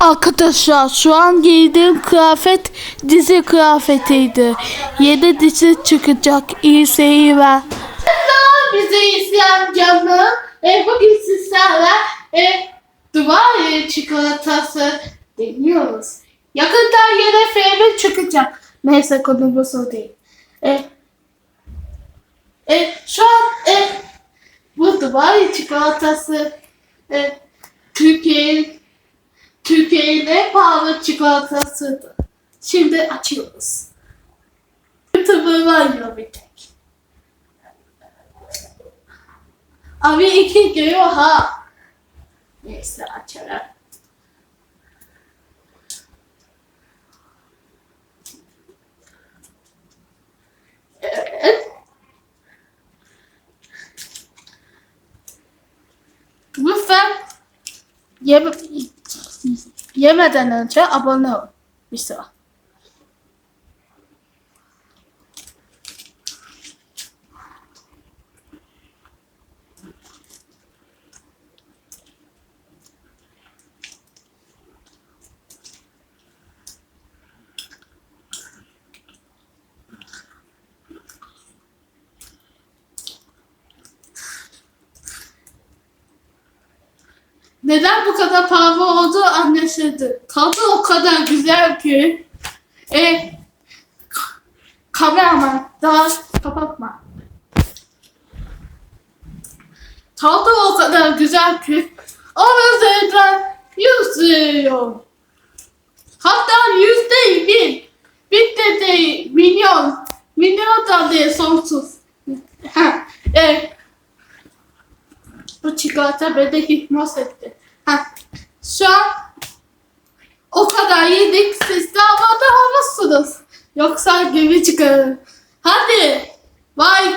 Arkadaşlar şu an giydiğim kıyafet dizi kıyafetiydi. Yeni dizi çıkacak. İyi seyirler. Bizi izleyen canlı e, bugün sizlerle e, Dubai çikolatası deniyoruz. Yakında yeni filmi çıkacak. Neyse konumuz o değil. E, e, şu an e, bu Dubai çikolatası e, Türkiye'nin Türkiye'nin en pahalı çikolatasıdır. Şimdi açıyoruz. Tabii var bir tek. Abi iki geliyor ha. Neyse açalım. Evet. Lütfen yeme, yemeden önce abone ol. Bir sıra. Neden bu kadar pahalı olduğu anlaşıldı. Tadı o kadar güzel ki. E, ka- kameraman daha kapatma. Tadı o kadar güzel ki. Onun üzerinden yüz veriyorum. Hatta yüz değil bin. Bin de değil milyon. Milyon da değil sonsuz. E, bu çikolata beni hipnoz etti. Şu an o kadar yedik siz de abone olmuşsunuz. Yoksa gibi çıkarım. Hadi like,